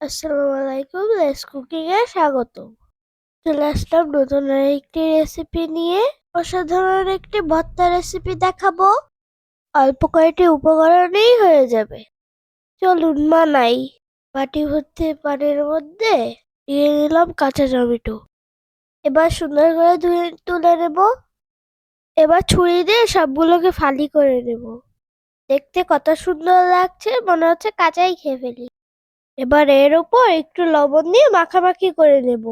আসসালামু আলাইকুম less cooking এ স্বাগত চলে আসলাম নতুন একটি রেসিপি নিয়ে। অসাধারণ একটি ভর্তা রেসিপি দেখাবো। অল্প কয়েকটি উপকরণেই হয়ে যাবে। চলুন মানাই বাটি ভর্তি পানির মধ্যে দিয়ে নিলাম কাঁচা টমেটো। এবার সুন্দর করে ধুয়ে তুলে নেব। এবার ছুরি দিয়ে সবগুলোকে ফালি করে নেব। দেখতে কত সুন্দর লাগছে, মনে হচ্ছে কাঁচাই খেয়ে ফেলি। এবার এর উপর একটু লবণ দিয়ে মাখামাখি করে নেব।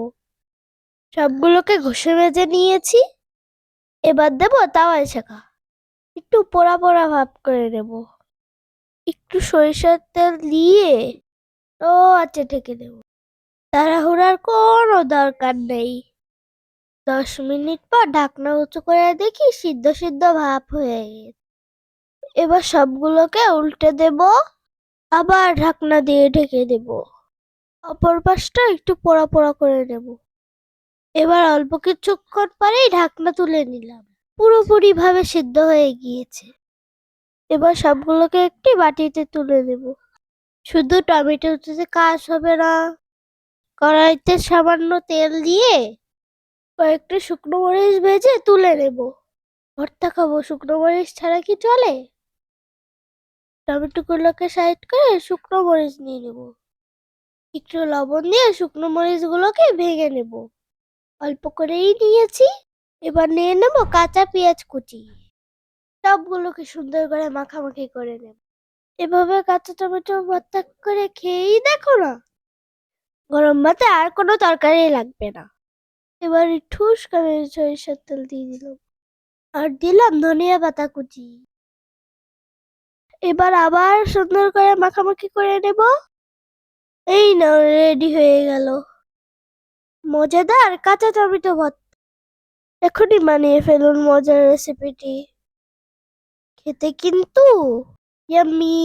সবগুলোকে ঘষে মেজে নিয়েছি। এবার দেব তাওয়ায় শেখা। একটু পোড়া পোড়া ভাব করে নেব। একটু সরিষার তেল দিয়ে ও আচ্ছা ঢেকে দেব তাড়াহুড়ার কোনো দরকার নেই। দশ মিনিট পর ঢাকনা উঁচু করে দেখি সিদ্ধ সিদ্ধ ভাব হয়ে গেছে। এবার সবগুলোকে উল্টে দেব। আবার ঢাকনা দিয়ে ঢেকে দেব। অপর পাশটা একটু পোড়া পোড়া করে নেব। এবার অল্প কিছুক্ষণ পরেই ঢাকনা তুলে নিলাম। পুরোপুরি ভাবে সিদ্ধ হয়ে গিয়েছে। এবার সবগুলোকে একটি বাটিতে তুলে নেব। শুধু টমেটো টমেটোতে কাজ হবে না, কড়াইতে সামান্য তেল দিয়ে কয়েকটা শুকনো মরিচ ভেজে তুলে নেব। ভর্তা খাব, শুকনো মরিচ ছাড়া কি চলে? টমেটোগুলোকে সাইড করে শুকনো মরিচ নিয়ে নেব। একটু লবণ দিয়ে শুকনো মরিচগুলোকে ভেঙে নেব। অল্প করেই নিয়েছি, এবার নিয়ে নেব কাঁচা পেঁয়াজ কুচি। সবগুলোকে সুন্দর করে মাখামাখি করে নেব। এভাবে কাঁচা টমেটো ভর্তা করে খেয়েই দেখো না, গরম ভাতে আর কোনো তরকারি লাগবে না। এবার ঠুস করে সরিষার তেল দিয়ে দিলাম। আর দিলাম ধনিয়া পাতা কুচি। এবার আবার সুন্দর করে মাখামাখি করে নেব। এই না রেডি হয়ে গেল। মজাদার কাঁচা টমেটো ভর্তা এখনই বানিয়ে ফেলুন মজার রেসিপিটি খেতে কিন্তু ইয়াম্মি